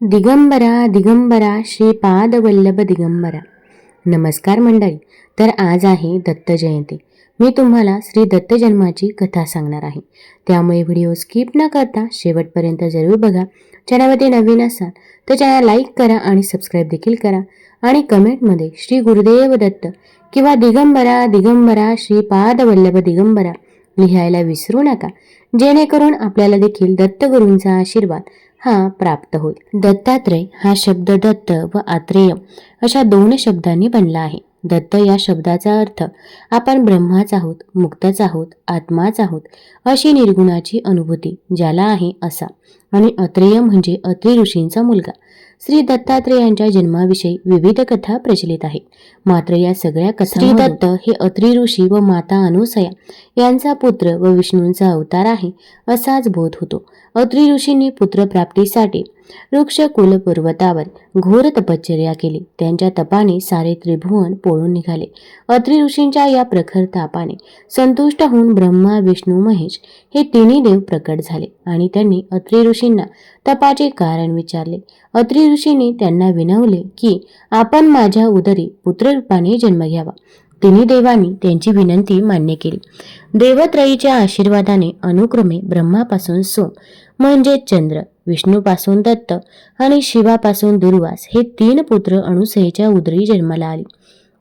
दिगंबरा दिगंबरा श्रीपाद वल्लभ दिगंबरा. नमस्कार मंडळी तर आज आहे दत्त जयंती. मी तुम्हाला श्री दत्त जन्माची कथा सांगणार आहे. त्यामुळे व्हिडिओ स्किप न करता शेवटपर्यंत जरूर बघा. चॅनलमध्ये नवीन असाल तर चॅनल लाईक करा आणि सबस्क्राईब देखील करा. आणि कमेंटमध्ये श्री गुरुदेव दत्त किंवा दिगंबरा दिगंबरा श्रीपाद वल्लभ दिगंबरा लिहायला विसरू नका. जेणेकरून आपल्याला देखील दत्तगुरूंचा आशीर्वाद हा प्राप्त होईल. दत्तात्रय हा शब्द दत्त व आत्रेय अशा दोन शब्दांनी बनला आहे. दत्त या शब्दाचा अर्थ आपण ब्रह्माच आहोत मुक्तच आहोत आत्माच आहोत अशी निर्गुणाची अनुभूती ज्याला आहे असा. आणि अत्रेय म्हणजे अत्रि ऋषींचा मुलगा. श्री दत्तात्रेयांच्या जन्माविषयी विविध कथा प्रचलित आहेत. मात्र या सगळ्या कथा श्री दत्त हे अत्रि ऋषी व माता अनुसया यांचा पुत्र व विष्णूंचा अवतार आहे असाच बोध होतो. अत्रि ऋषींनी पुत्रप्राप्तीसाठी वृक्ष कुलपर्वतावर घोर तपश्चर्या केली. त्यांच्या तपाने सारे त्रिभुवन पोळून निघाले. अत्रि ऋषींच्या या प्रखर तापाने संतुष्ट होऊन ब्रह्मा विष्णू महेश हे तिन्ही देव प्रकट झाले आणि त्यांनी अत्रि ऋषींना तपाचे कारण विचारले. अत्रि ऋषींनी त्यांना विनवले की आपण माझ्या उदरी पुत्ररूपाने जन्म घ्यावा. तिन्ही देवांनी त्यांची विनंती मान्य केली. देवत्रयीच्या आशीर्वादाने अनुक्रमे ब्रह्मापासून सोम म्हणजे चंद्र विष्णूपासून दत्त आणि शिवापासून दुर्वास हे तीन पुत्र अणुसेच्या उदरी जन्माला आली.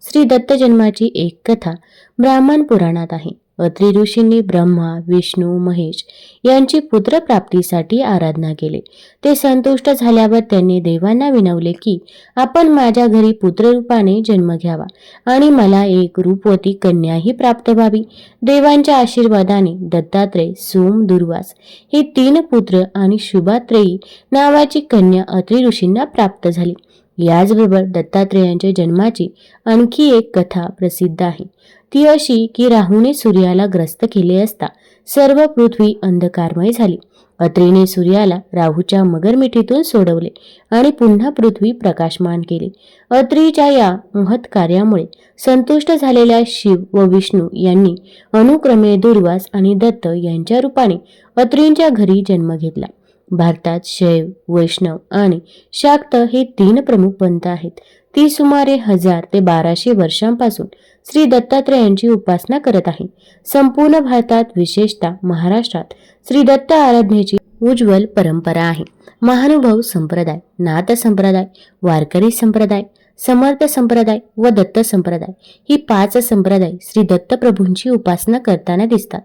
श्री दत्त जन्माची एक कथा ब्राह्मण पुराणात आहे. अत्रि ऋषींनी ब्रह्मा विष्णू महेश यांची पुत्रप्राप्तीसाठी आराधना केली. ते संतुष्ट झाल्यावर त्यांनी देवांना विनवले की आपण माझ्या घरी पुत्ररूपाने जन्म घ्यावा आणि मला एक रूपवती कन्याही प्राप्त व्हावी. देवांच्या आशीर्वादाने दत्तात्रय सोम दुर्वास हे तीन पुत्र आणि शुभात्रेयी नावाची कन्या अत्रि ऋषींना प्राप्त झाली. याचबरोबर दत्तात्रेयांच्या जन्माची आणखी एक कथा प्रसिद्ध आहे. ती अशी की राहूने सूर्याला ग्रस्त केले असता सर्व पृथ्वी अंधकारमय झाली. अत्रीने सूर्याला राहूच्या मगरमिठीतून सोडवले आणि पुन्हा पृथ्वी प्रकाशमान केली. अत्रीच्या या महत् कार्यामुळे संतुष्ट झालेल्या शिव व विष्णू यांनी अनुक्रमे दुर्वास आणि दत्त यांच्या रूपाने अत्रींच्या घरी जन्म घेतला. भारतात शैव वैष्णव आणि शाक्त हे तीन प्रमुख पंथ आहेत. ती सुमारे हजार ते बाराशे वर्षांपासून श्री दत्तात्रेयांची उपासना करत आहे. संपूर्ण भारतात विशेषतः महाराष्ट्रात श्री दत्त आराधनेची उज्ज्वल परंपरा आहे. महानुभव संप्रदाय नाथ संप्रदाय वारकरी संप्रदाय समर्थ संप्रदाय व दत्त संप्रदाय ही पाच संप्रदाय श्री दत्तप्रभूंची उपासना करताना दिसतात.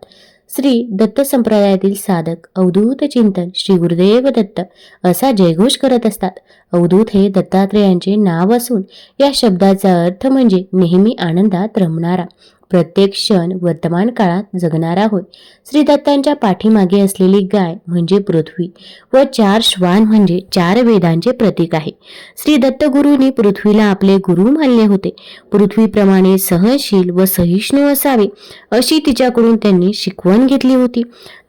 श्री दत्त संप्रदायातील साधक अवधूत चिंतन श्री गुरुदेव दत्त असा जयघोष करत असतात. अवधूत हे दत्तात्रेयांचे नाव असून या शब्दाचा अर्थ म्हणजे नेहमी आनंदात रमणारा. प्रत्येक क्षण वर्तमान काळात जगणारा होय श्री दत्तांच्या पाठीमागे असलेली गाय म्हणजे पृथ्वी व चार श्वान म्हणजे चार वेदांचे प्रतीक आहे. श्री दत्तगुरूंनी पृथ्वीला आपले गुरु मानले होते. पृथ्वीप्रमाणे सहनशील व सहिष्णू असावे अशी तिच्याकडून त्यांनी शिकवण घेतली होती.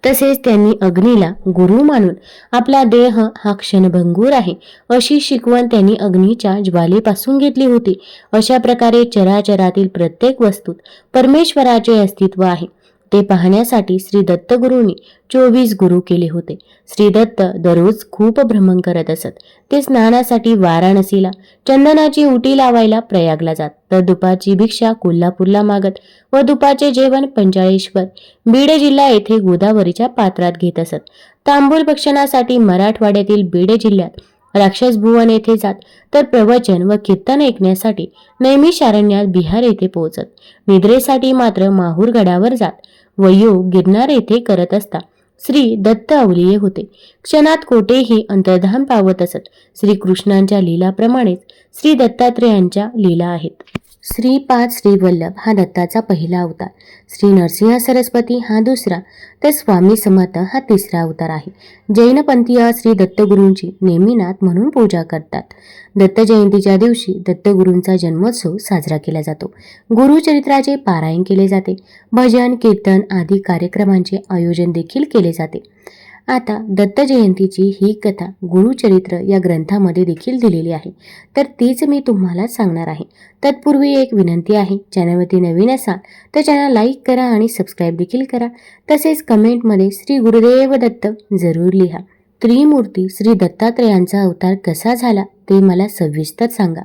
तसेच त्यांनी अग्नीला गुरु मानून आपला देह हा क्षणभंगूर आहे अशी शिकवण त्यांनी अग्नीच्या ज्वालेपासून घेतली होती. अशा प्रकारे चराचरातील प्रत्येक वस्तूत परमेश्वराचे अस्तित्व आहे. ते पाहण्यासाठी श्री दत्तगुरूंनी चोवीस गुरु केले होते. श्री दत्त दररोज खूप भ्रमण करत असत. ते स्नानासाठी वाराणसीला चंदनाची उटी लावायला प्रयागला जात. तर दुपारची भिक्षा कोल्हापूरला मागत व दुपारचे जेवण पंचाळेश्वर बीड जिल्हा येथे गोदावरीच्या पात्रात घेत असत. तांबूल भक्षणासाठी मराठवाड्यातील बीड जिल्ह्यात राक्षस भुवन येथे जात तर प्रवचन व कीर्तन ऐकण्यासाठी नैमिषारण्यात बिहार येथे पोहोचत. निद्रेसाठी मात्र माहूर गडावर जात. व योग गिरनार येथे करत असता श्री दत्त अवलिये होते. क्षणात कोठेही अंतर्धान पावत असत. श्रीकृष्णांच्या लीलाप्रमाणेच श्री दत्तात्रेयांच्या लीला आहेत. श्रीपाद श्रीवल्लभ हा दत्ताचा पहिला अवतार. श्री नरसिंह सरस्वती हा दुसरा तर स्वामी समर्थ हा तिसरा अवतार आहे. जैनपंथीय श्री दत्तगुरूंची नेमीनाथ म्हणून पूजा करतात. दत्त जयंतीच्या दिवशी दत्तगुरूंचा जन्मोत्सव साजरा केला जातो. गुरुचरित्राचे पारायण केले जाते. भजन कीर्तन आदी कार्यक्रमांचे आयोजन देखील केले जाते. आता दत्त जयंतीची ही कथा गुरुचरित्र या ग्रंथामध्ये देखील दिलेली आहे. तर तीच मी तुम्हाला सांगणार आहे. तत्पूर्वी एक विनंती आहे. चॅनलवरती नवीन असाल तर चॅनल लाईक करा आणि सबस्क्राईब देखील करा. तसेच कमेंटमध्ये श्री गुरुदेव दत्त जरूर लिहा. त्रिमूर्ती श्री दत्तात्रेयांचा अवतार कसा झाला ते मला सविस्तर सांगा.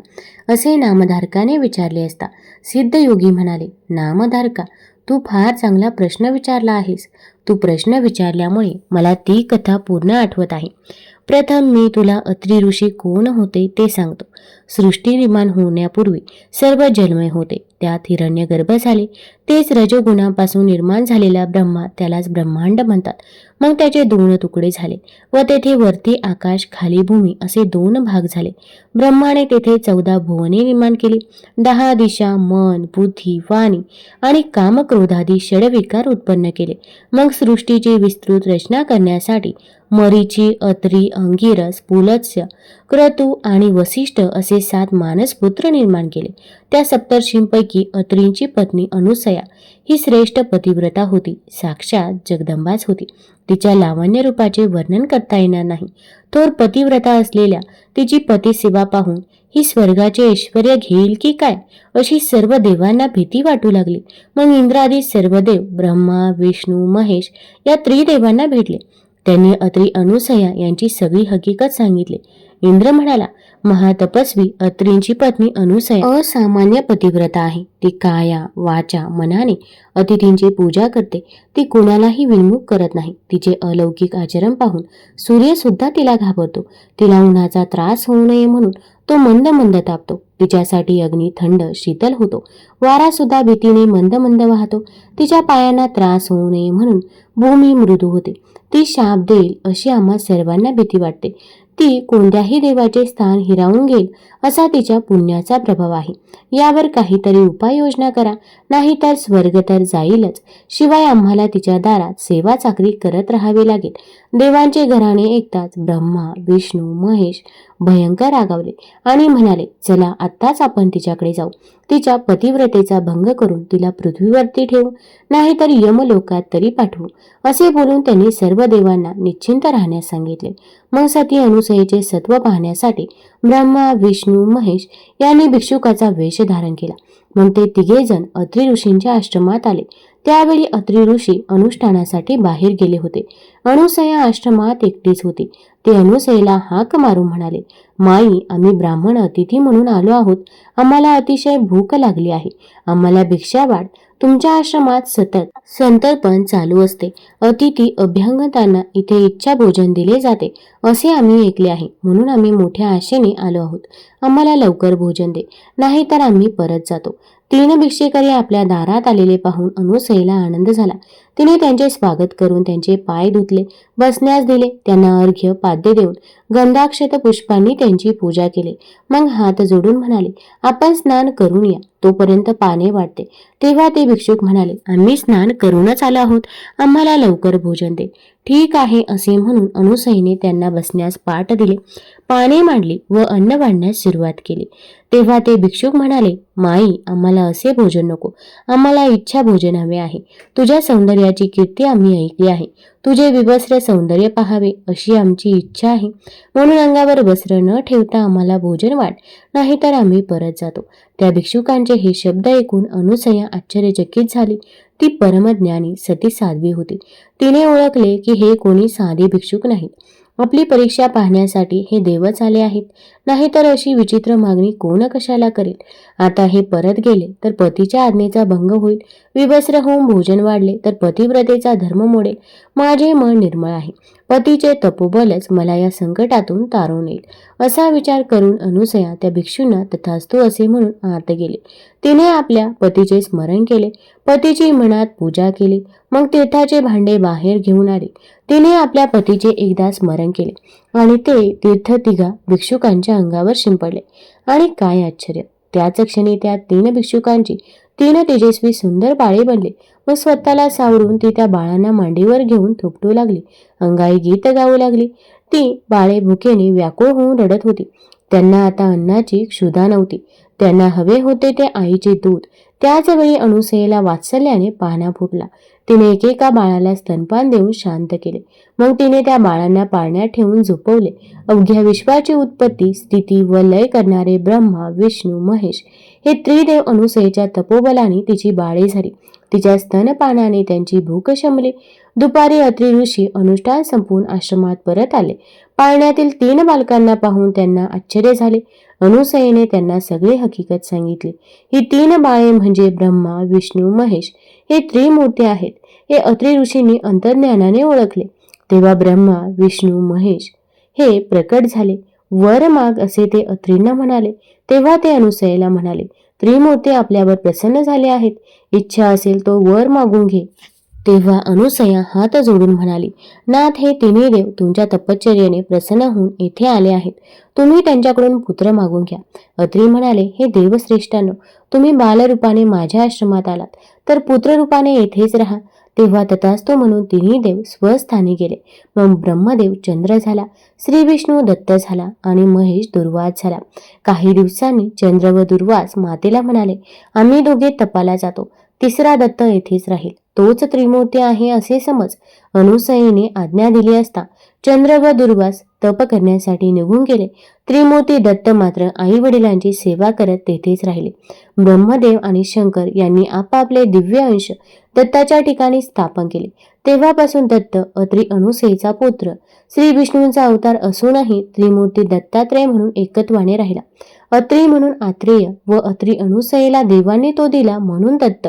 असे नामधारकाने विचारले असता सिद्धयोगी म्हणाले नामधारका तू फार चांगला प्रश्न विचारला आहेस. तू प्रश्न विचारल्यामुळे मला ती कथा पूर्ण आठवत आहे. प्रथम मी तुला अत्री ऋषी कोण होते ते सांगतो. सृष्टी निर्माण होण्यापूर्वी सर्व जन्मय होते. त्यात हिरण्य गर्भ झाले. तेच रजोगुणापासून निर्माण झालेला ब्रह्मा त्यालाच ब्रह्मांड म्हणतात. मग त्याचे दोन तुकडे झाले व तेथे वरती आकाश खाली भूमी असे दोन भाग झाले. ब्रह्माने तेथे चौदा भुवने निर्माण केली. दहा दिशा मन बुद्धी वाणी आणि कामक्रोधादी षडविकार उत्पन्न केले. मग सृष्टीची विस्तृत रचना करण्यासाठी मरीची अत्री अंगिरस पुलत्स्य क्रतू आणि वसिष्ठ असे सात मानसपुत्र निर्माण केले. त्या सप्तर्षींपैकी अत्रींची पत्नी अनुसया ही श्रेष्ठ पतिव्रता होती. साक्षात जगदंबाच होती. तिच्या लावण्य रूपाचे वर्णन करता येणार नाही. थोर पतिव्रता असलेल्या तिची पतिसेवा पाहून ही स्वर्गाचे ऐश्वर घेईल की काय? अशी सर्व देवांना भीती वाटू लागली. मग इंद्रादी सर्व देव ब्रह्मा विष्णू महेश या त्रिदेवांना भेटले. त्यांनी अत्री अनुसया यांची सगळी हकीकत सांगितली. इंद्र म्हणाला महातपस्वी अत्रींची पत्नी अनुसया असामान्य पतिव्रता आहे. ती काया वाचा मनाने अतिथींची पूजा करते. ती कुणालाही विनमुख करत नाही. तिचे अलौकिक आचरण पाहून सूर्य सुद्धा तिला घाबरतो. तिला उन्हाचा त्रास होऊ नये म्हणून तो मंद मंद तापतो. तिच्यासाठी अग्नी थंड शीतल होतो. वारा सुद्धा भीतीने मंद मंद वाहतो. तिच्या पायांना त्रास होऊ नये म्हणून भूमी मृदू होते. ती शाप देईल अशी आम्हा सर्वांना भीती वाटते. ती कोणत्याही देवाचे स्थान हिरावून घेईल असा तिच्या पुण्याचा प्रभाव आहे. यावर काहीतरी उपाययोजना करा. नाहीतर स्वर्ग तर जाईलच. शिवाय आम्हाला तिच्या दारात सेवा चाकरी करत राहावी लागेल. देवांचे घराणे ऐकताच ब्रह्मा विष्णू महेश. भयंकर रागावले आणि म्हणाले चला आत्ताच आपण तिच्याकडे जाऊ. तिच्या पतिव्रतेचा भंग करून तिला पृथ्वीवरती ठेवू. नाहीतर यमलोकात तरी पाठवू. असे बोलून त्यांनी सर्व देवांना निश्चिंत राहण्यास सांगितले. मग सती अनुसयेचे सत्व पाहण्यासाठी ब्रह्मा विष्णू महेश यांनी भिक्षुकाचा वेश धारण केला. मग ते तिघेजण अत्रि ऋषींच्या आश्रमात आले. त्यावेळी अत्री ऋषी अनुष्ठानासाठी बाहेर गेले होते. अनुसया आश्रमात एकटीच होती. ते अनुसयेला हाक मारून म्हणाले माई आम्ही ब्राह्मण अतिथी म्हणून आलो आहोत. आम्हाला अतिशय भूक लागली आहे. आम्हाला भिक्षा वाढ. तुमच्या आश्रमात सतत संतर्पण चालू असते. अतिथी अभ्यंगतांना इथे इच्छा भोजन दिले जाते. असे आम्ही ऐकले आहे. म्हणून आम्ही मोठ्या आशेने आलो आहोत. आम्हाला लवकर भोजन दे. नाहीतर आम्ही परत जातो. तीन भिक्षेकरी आपल्या दारात आलेले पाहून अनुसईला आनंद झाला. तिने त्यांचे स्वागत करून त्यांचे पाय धुतले बसण्यास दिले त्यांना अर्घ्य पाद्य देऊन गंधाक्षत पुष्पांनी त्यांची पूजा केली. मग हात जोडून म्हणाले आपण स्नान करून या तोपर्यंत पाने वाटते तेव्हा ते भिक्षुक म्हणाले आम्ही स्नान करूनच आलो आहोत. आम्हाला लवकर भोजन दे. ठीक आहे असे म्हणून अनुसईने त्यांना बसण्यास पाठ दिले. पाने मांडली व अन्न वाढण्यास सुरुवात केली. तेव्हा ते भिक्षुक म्हणाले माई आम्हाला असे भोजन नको. आम्हाला इच्छा भोजन हवे आहे. तुझ्या सौंदर्याची कीर्ती आम्ही ऐकली आहे. तुझे विवस्त्र सौंदर्य पाहावे अशी आमची इच्छा आहे. म्हणून अंगावर वस्त्र न ठेवता आम्हाला भोजन वाट नाहीतर आम्ही परत जातो. त्या भिक्षुकांचे हे शब्द ऐकून अनुसया आश्चर्यचकित झाली. ती परमज्ञानी सती साध्वी होती. तिने ओळखले की हे कोणी साधे भिक्षुक नाहीत आपली परीक्षा पाहण्यासाठी हे देवच आले आहेत. नाहीतर अशी विचित्र मागणी कोण कशाला करेल? आता हे परत गेले तर पतीच्या आज्ञेचा भंग होईल. विवस्त्र होऊन भोजन वाढले तर पतिव्रतेचा धर्म मोडेल. माझे मन निर्मळ आहे. पतीचे तपोबलच मला या संकटातून तारून येईल. असा विचार करून अनुसया त्या भिक्षूंना तथास्तू असे म्हणून आत गेले. तिने आपल्या पतीचे स्मरण केले. पतीची मनात पूजा केली. मग तीर्थाचे भांडे बाहेर घेऊन आले. तिने आपल्या पतीचे एकदा स्मरण केले. आणि ते तीर्थ तिघा भिक्षुकांच्या अंगावर शिंपडले. आणि काय आश्चर्य! त्याच क्षणी त्या तीन भिक्षुकांची तीन तेजस्वी सुंदर बाळे बनले व स्वतःला सावरून ती त्या बाळांना मांडीवर घेऊन थोपटू लागली. अंगाई गीत गाऊ लागली. ती बाळे भुकेने व्याकुळ होऊन रडत होती. त्यांना आता अन्नाची क्षुधा नव्हती. त्यांना हवे होते ते आईचे दूध. त्याच वेळी अनुसयेला वात्सल्याने पाहणा फुटला. तिने एकेका बाळाला स्तनपान देऊन शांत केले. मग तिने त्या बाळांना पाळण्यात ठेवून झोपवले. अवघ्या विश्वाची उत्पत्ती स्थिती व लय करणारे ब्रह्मा विष्णू महेश हे त्रिदेव अनुसयेच्या तपोबलाने तिची बाळे झाली. तिच्या स्तनपानाने त्यांची भूक शमली. दुपारी अत्री ऋषी अनुष्ठान संपवून आश्रमात परत आले. पाळण्यातील तीन बालकांना पाहून त्यांना आश्चर्य झाले. अनुसयेने त्यांना सगळी हकीकत सांगितली. ही तीन बाळे म्हणजे ब्रह्मा विष्णू महेश हे त्रिमूर्ती आहेत. हे अत्रि ऋषींनी अंतर्ज्ञानाने ओळखले. तेव्हा ब्रह्मा विष्णू महेश हे प्रकट झाले. वर माग असे ते अत्रींना म्हणाले. तेव्हा ते अनुसयेला म्हणाले त्रिमूर्ती आपल्यावर प्रसन्न झाले आहेत. इच्छा असेल तो वर मागून घे. तेव्हा अनुसया हात जोडून म्हणाली नाथ हे तिन्ही देव तुमच्या तपश्चर्याने प्रसन्न होऊन येथे आले आहेत. तुम्ही त्यांच्याकडून पुत्र मागून घ्या. अत्री म्हणाले हे देवश्रेष्ठांनो तुम्ही बालरूपाने माझ्या आश्रमात आलात. तर पुत्ररूपाने येथेच राहा. तेव्हा तथास्तो म्हणून तिन्ही देव स्वस्थानी गेले. मग ब्रह्मदेव चंद्र झाला श्री विष्णू दत्त झाला आणि महेश दुर्वास झाला. काही दिवसांनी चंद्र व दुर्वास मातेला म्हणाले आम्ही दोघे तपाला जातो. तिसरा दत्त येथेच राहील. तोच त्रिमूर्ती आहे असे समज. अनुसयीने आज्ञा दिली असता चंद्र व दुर्वास तप करण्यासाठी निघून गेले. त्रिमूर्ती दत्त मात्र आई वडिलांची सेवा करत तेथेच राहिले. ब्रह्मदेव आणि शंकर यांनी आपापले दिव्य अंश दत्ताच्या ठिकाणी स्थापन केले. तेव्हापासून दत्त अत्री अनुसयेचा पुत्र. श्री विष्णूंचा अवतार असूनही त्रिमूर्ती दत्तात्रय म्हणून एकत्वाने राहिला. अत्री म्हणून आत्रेय व अत्री अनुसयेला देवाने तो दिला म्हणून दत्त.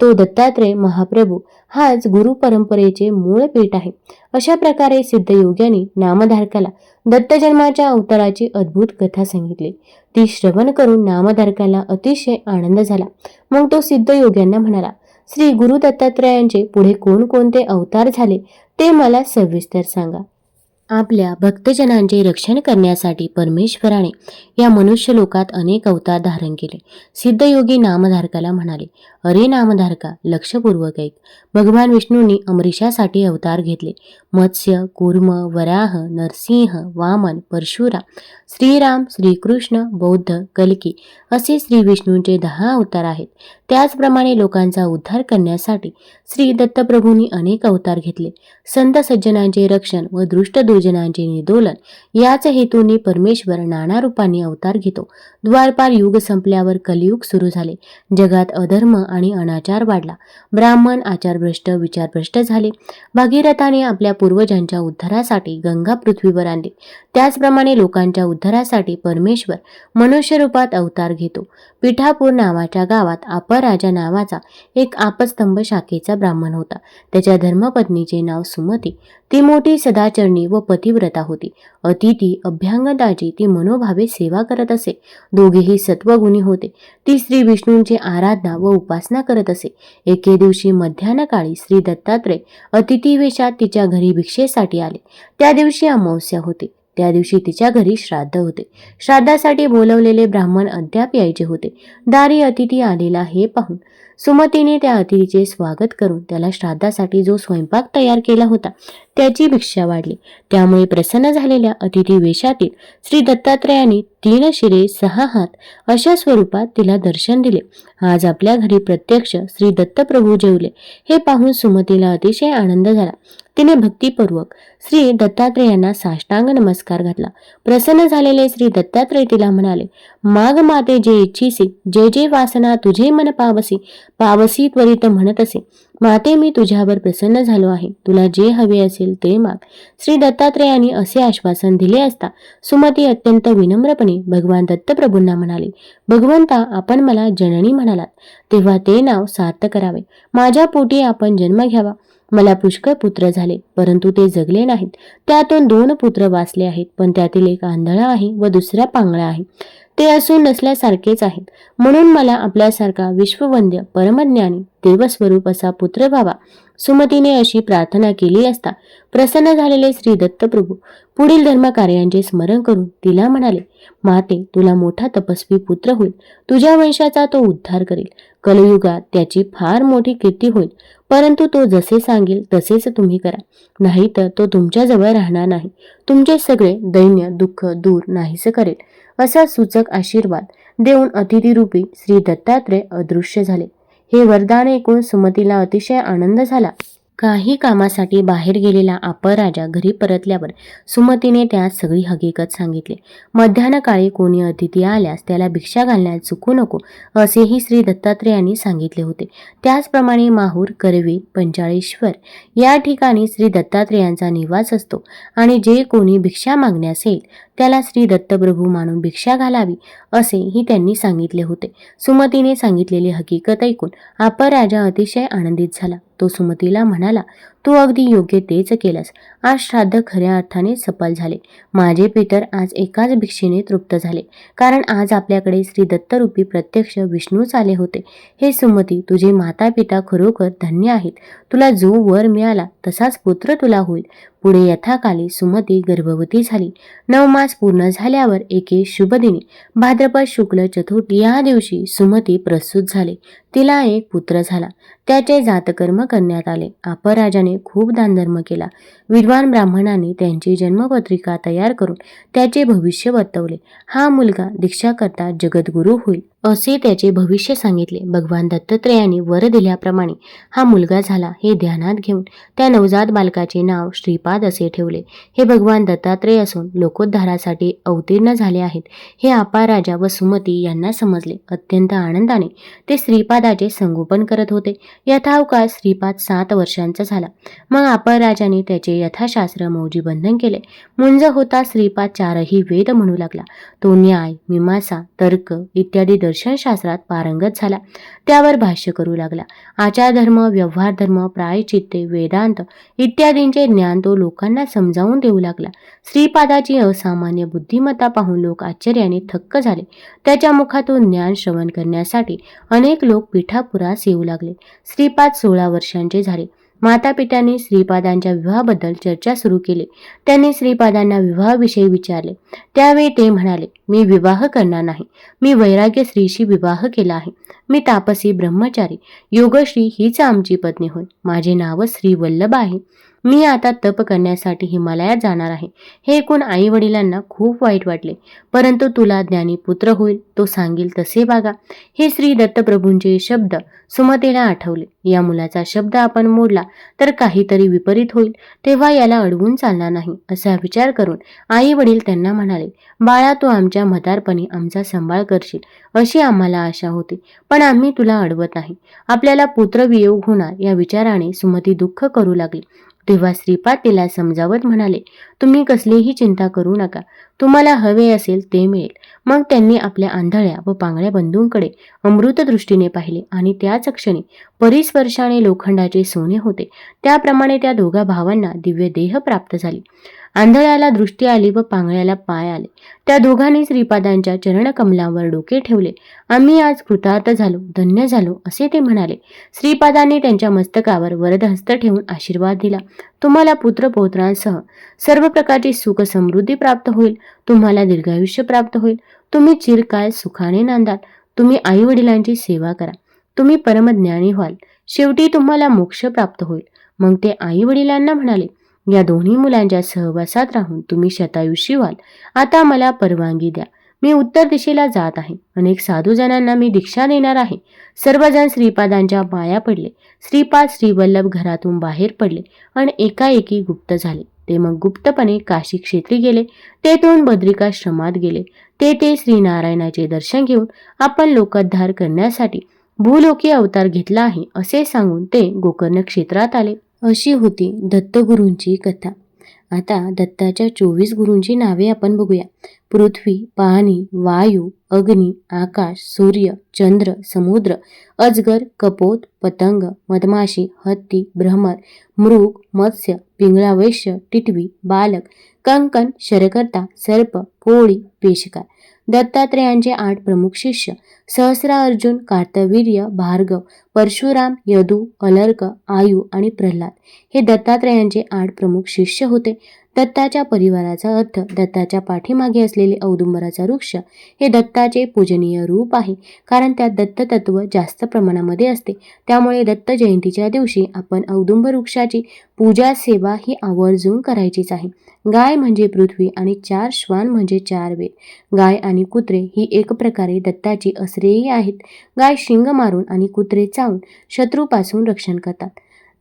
तो दत्तात्रय महाप्रभू हाच गुरु परंपरेचे मूळ पीठ आहे. अशा प्रकारे सिद्धयोग्यांनी नामधारकाला दत्तजन्माच्या अवताराची अद्भुत कथा सांगितली. ती श्रवण करून नामधारकाला अतिशय आनंद झाला. मग तो सिद्धयोग्यांना म्हणाला श्री गुरु दत्तात्रयांचे पुढे कोणकोणते अवतार झाले ते मला सविस्तर सांगा. आपल्या भक्तजनांचे रक्षण करण्यासाठी परमेश्वराने या मनुष्य लोकात अनेक अवतार धारण केले. सिद्धयोगी नामधारकाला म्हणाले अरे नामधारका लक्षपूर्वक ऐक. भगवान विष्णूंनी अमरीशासाठी अवतार घेतले. मत्स्य कुर्म वराह नरसिंह वामन परशुराम श्रीराम श्रीकृष्ण बौद्ध कलकी असे श्री विष्णूंचे दहा अवतार आहेत. त्याचप्रमाणे लोकांचा उद्धार करण्यासाठी श्री दत्तप्रभूंनी अनेक अवतार घेतले. संत सज्जनांचे रक्षण व दृष्ट दुर्जनांचे निर्दोलन याच हेतूने परमेश्वर नाना रूपाने अवतार घेतो. द्वारपार युग संपल्यावर कलियुग सुरू झाले. जगात अधर्म आणि अनाचार वाढला. ब्राह्मण आचारभ्रष्ट विचारभ्रष्ट झाले. भागीरथाने आपल्या पूर्वजांच्या उद्धारासाठी गंगा पृथ्वीवर आणली. त्याचप्रमाणे लोकांच्या उद्धारासाठी परमेश्वर मनुष्य रूपात अवतार घेतो. पिठापूर नावाच्या गावात अपराजा नावाचा एक आपस्तंभ शाखेचा ब्राह्मण होता. त्याच्या धर्मपत्नीचे नाव सुमती. ती मोठी सदाचरणी व पतिव्रता होती. अतिथी अभ्यांगताची ती मनोभावे सेवा करत असे. दोघेही सत्वगुणी होते. ती श्री विष्णूंची आराधना व उपासना करत असे. एके दिवशी मध्यान्हकाळी श्री दत्तात्रय अतिथी वेशात तिच्या घरी भिक्षेसाठी आले. त्या दिवशी अमावस्या होती. त्या दिवशी तिच्या घरी श्राद्ध होते. श्राद्धासाठी बोलवलेले ब्राह्मण अद्याप यायचे होते. दारी अतिथी आलेला हे पाहून सुमतीने त्या अतिथीचे स्वागत करून त्याला श्राद्धासाठी जो स्वयंपाक तयार केला होता त्याची भिक्षा वाढली. त्यामुळे प्रसन्न झालेल्या अतिथी वेशातील श्री दत्तात्रयांनी तीन शिरे सहा हात अशा स्वरूपात तिला दर्शन दिले. आज आपल्या घरी प्रत्यक्ष श्री दत्तप्रभू जेवले. हे पाहून सुमतीला अतिशय आनंद झाला. तिने भक्तिपूर्वक श्री दत्तात्रेयांना साष्टांग नमस्कार घातला. प्रसन्न झालेले श्री दत्तात्रय तिला म्हणाले माग माते जे इच्छिसी जे जे वासना तुझे मन पावसी पावसी त्वरित म्हणत असे. माते मी तुझ्यावर प्रसन्न झालो आहे. तुला जे हवे असेल ते माग. श्री दत्तात्रेयांनी असे आश्वासन दिले असता सुमती अत्यंत विनम्रपणे भगवान दत्तप्रभूंना म्हणाले भगवंता आपण मला जननी म्हणालात. तेव्हा ते नाव सार्थ करावे. माझ्या पोटी आपण जन्म घ्यावा. मला पुष्कळ पुत्र झाले परंतु ते जगले नाहीत. त्यातून दोन पुत्र वाचले आहेत पण त्यातील एक आंधळा आहे व दुसरा पांगळा आहे. ते असून नसल्यासारखेच आहेत. म्हणून मला आपल्यासारखा विश्ववंद्य परमज्ञानी देवस्वरूप असा पुत्र व्हावा. सुमतीने अशी प्रार्थना केली असता प्रसन्न झालेले श्री दत्तप्रभू पुढील धर्मकार्यांचे स्मरण करून तिला म्हणाले माते तुला मोठा तपस्वी पुत्र होईल. तुझ्या वंशाचा तो उद्धार करेल. कलयुगात त्याची फार मोठी कीर्ती होईल. परंतु तो जसे सांगेल तसेच तुम्ही करा. नाहीतर तो तुमच्याजवळ राहणार नाही. तुमचे सगळे दैन्य दुःख दूर नाहीसे करेल. असा सूचक आशीर्वाद देऊन अतिथीरूपी श्री दत्तात्रय अदृश्य झाले. हे वरदान ऐकून सुमतीला अतिशय आनंद झाला. काही कामासाठी बाहेर गेलेला अपराजा घरी परतल्यावर सुमतीने त्यास सगळी हकीकत सांगितली. मध्यान्हकाळी कोणी अतिथी आल्यास त्याला भिक्षा घालण्यास चुकू नको असेही श्री दत्तात्रेयांनी सांगितले होते. त्याचप्रमाणे माहूर करवी पंचाळेश्वर या ठिकाणी श्री दत्तात्रेयांचा निवास असतो आणि जे कोणी भिक्षा मागण्यास येईल त्याला श्री दत्तप्रभू मानून भिक्षा घालावी असेही त्यांनी सांगितले होते. सुमतीने सांगितलेली हकीकत ऐकून अपराजा अतिशय आनंदित झाला. तो सुमतीला म्हणाला तू अगदी योग्य तेच केलंस. आज श्राद्ध खऱ्या अर्थाने सफल झाले. माझे पितर आज एकाच भिक्षेने तृप्त झाले. कारण आज आपल्याकडे श्री दत्तरूपी प्रत्यक्ष विष्णूच आले होते. हे सुमती तुझे माता पिता खरोखर धन्य आहेत. तुला जो वर मिळाला तसाच पुत्र तुला होईल. पुढे यथाकाली सुमती गर्भवती झाली. नऊ मास पूर्ण झाल्यावर एके शुभदिनी. भाद्रपद शुक्ल चतुर्थी या दिवशी सुमती प्रस्तुत झाले. तिला एक पुत्र झाला. त्याचे जातकर्म करण्यात आले. अपराजाने खूप दानधर्म केला. विद्वान ब्राह्मणाने त्यांची जन्मपत्रिका तयार करून त्याचे भविष्य वर्तवले. हा मुलगा दीक्षा करता जगद्गुरू होईल. असे त्याचे भविष्य सांगितले. भगवान दत्तात्रेयांनी वर दिल्याप्रमाणे हा मुलगा झाला हे ध्यानात घेऊन त्या नवजात बालकाचे नाव श्रीपाद असे ठेवले. हे भगवान दत्तात्रेय असून लोकोद्धारासाठी अवतीर्ण झाले आहेत हे राजा व सुमती यांना समजले. अत्यंत आनंदाने ते श्रीपादाचे संगोपन करत होते. यथावकाळ श्रीपाद सात वर्षांचा झाला. मग अपराजाने त्याचे यथाशास्त्र मौजी बंधन केले. मुंज होता श्रीपाद चारही वेद म्हणू लागला. तो न्याय मीमांसा तर्क इत्यादी दर्शनशास्त्रात पारंगत झाला. त्यावर भाष्य करू लागला. आचारधर्म व्यवहारधर्म प्रायचित्ते वेदांत इत्यादींचे ज्ञान तो लोकांना समजावून देऊ लागला. श्रीपादाची असामान्य बुद्धिमत्ता पाहून लोक आश्चर्याने थक्क झाले. त्याच्या मुखातून ज्ञान श्रवण करण्यासाठी अनेक लोक पिठापुरास येऊ लागले. श्रीपाद सोळा वर्षांचे झाले. मातापित्यांनी श्रीपादांच्या विवाहाबद्दल चर्चा सुरू केली. त्यांनी श्रीपादांना विवाहाविषयी विचारले. त्यावेळी ते म्हणाले मी विवाह करणार नाही. मी वैराग्य स्त्रीशी विवाह केला आहे. मी तापसी ब्रह्मचारी. योगश्री हीच आमची पत्नी होय. माझे नाव श्री वल्लभ आहे. मी आता तप करण्यासाठी हिमालयात जाणार आहे. हे ऐकून आई वडिलांना खूप वाईट वाटले. परंतु तुला ज्ञानी पुत्र होईल तो सांगेल तसे बागा हे श्री दत्तप्रभूंचे शब्द सुमतेला आठवले. या मुलाचा शब्द आपण मोडला तर काहीतरी विपरीत होईल तेव्हा याला अडवून चालणार नाही असा विचार करून आई वडील त्यांना म्हणाले बाळा तू आमच्या म्हातारपणी आमचा सांभाळ करशील अशी आम्हाला आशा होती. पण आम्ही तुला अडवत नाही. आपल्याला पुत्रवियोग होणार या विचाराने सुमती दुःख करू लागली. तेव्हा श्रीपाद तिला समजावत म्हणाले तुम्ही कसलीही चिंता करू नका. तुम्हाला हवे असेल ते मिळेल. मग त्यांनी आपल्या आंधळ्या व पांगळ्या बंधूंकडे अमृत दृष्टीने पाहिले आणि त्याच क्षणी परिस्पर्शाने लोखंडाचे सोने होते. त्याप्रमाणे त्या दोघा भावांना दिव्य देह प्राप्त झाली. आंधळ्याला दृष्टी आली व पांगळ्याला पाय आले. त्या दोघांनी श्रीपादांच्या चरणकमलावर डोके ठेवले. आम्ही आज कृतार्थ झालो धन्य झालो असे ते म्हणाले. श्रीपादांनी त्यांच्या मस्तकावर वरदहस्त ठेवून आशीर्वाद दिला. तुम्हाला पुत्र पौत्रांसह सर्व प्रकारची सुख समृद्धी प्राप्त होईल. तुम्हाला दीर्घायुष्य प्राप्त होईल. तुम्ही चिरकाळ सुखाने नांदाल. तुम्ही आई वडिलांची सेवा करा. तुम्ही परमज्ञानी व्हाल. शेवटी तुम्हाला मोक्ष प्राप्त होईल. मग ते आई वडिलांना म्हणाले या दोन्ही मुलांच्या सहवासात राहून तुम्ही शतायुषी व्हाल. आता मला परवानगी द्या. मी उत्तर दिशेला जात आहे. अनेक साधू जणांना मी दीक्षा देणार आहे. सर्वजण श्रीपादांच्या पाया पडले. श्रीपाद श्रीवल्लभ घरातून बाहेर पडले आणि एकाएकी गुप्त झाले. ते मग गुप्तपणे काशी क्षेत्री गेले. तेथून बद्रिकाश्रमात गेले. ते ते श्रीनारायणाचे दर्शन घेऊन आपण लोकोद्धार करण्यासाठी भूलोकी अवतार घेतला आहे असे सांगून ते गोकर्ण क्षेत्रात आले. अशी होती दत्तगुरूंची कथा. आता दत्ताच्या चोवीस गुरूंची नावे आपण बघूया. पृथ्वी पाणी वायू अग्नी आकाश सूर्य चंद्र समुद्र अजगर कपोत पतंग मधमाशी हत्ती भ्रमर मृग मत्स्य पिंगळा वैश्य टिटवी बालक कंकण शरकर्ता सर्प कोळी पेशकार. दत्तात्रेयांचे आठ प्रमुख शिष्य सहस्रा अर्जुन कार्तवीर्य भार्गव परशुराम यदू अलर्क आयु आणि प्रल्हाद. हे दत्तात्रेयांचे आठ प्रमुख शिष्य होते. दत्ताच्या परिवाराचा अर्थ दत्ताच्या पाठीमागे असलेले औदुंबराचा वृक्ष हे दत्ताचे पूजनीय रूप आहे. कारण त्यात दत्ततत्व जास्त प्रमाणामध्ये असते. त्यामुळे दत्त जयंतीच्या दिवशी आपण औदुंबर वृक्षाची पूजा सेवा ही आवर्जून करायचीच आहे. गाय म्हणजे पृथ्वी आणि चार श्वान म्हणजे चार वेद. गाय आणि कुत्रे ही एक प्रकारे दत्ताची अस्रेही आहेत. गाय शिंग मारून आणि कुत्रे चावून शत्रूपासून रक्षण करतात.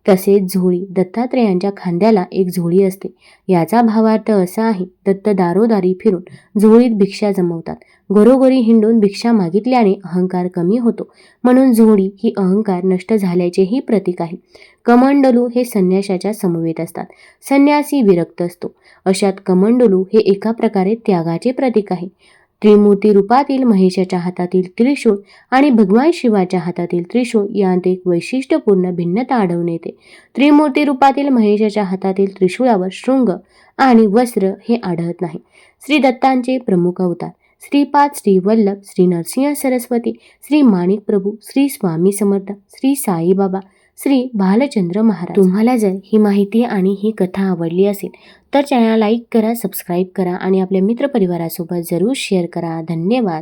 तसेच झोळी दत्तात्रेयांच्या खांद्याला एक झोळी असते. याचा भावार्थ असा आहे दत्त दारोदारी फिरून झोळीत भिक्षा जमवतात. घरोघरी हिंडून भिक्षा मागितल्याने अहंकार कमी होतो. म्हणून झोळी ही अहंकार नष्ट झाल्याचेही प्रतीक आहे. कमंडलू हे संन्याशाच्या समवेत असतात. संन्यासी विरक्त असतो. अशात कमंडलू हे एका प्रकारे त्यागाचे प्रतीक आहे. त्रिमूर्ती रूपातील महेशाच्या हातातील त्रिशूळ आणि भगवान शिवाच्या हातातील त्रिशूळ यांत एक वैशिष्ट्यपूर्ण भिन्नता आढळून येते. त्रिमूर्ती रूपातील महेशाच्या हातातील त्रिशूळावर शृंग आणि वस्त्र हे आढळत नाही. श्री दत्तांचे प्रमुख अवतार श्रीपाद श्री वल्लभ श्री नरसिंह सरस्वती श्री माणिक प्रभू श्री स्वामी समर्थ श्री साईबाबा श्री भालचंद्र महाराज. तुम्हाला जर ही माहिती आणि ही कथा आवडली असेल तर चॅनल लाईक करा सबस्क्राईब करा आणि आपल्या मित्रपरिवारासोबत जरूर शेअर करा. धन्यवाद.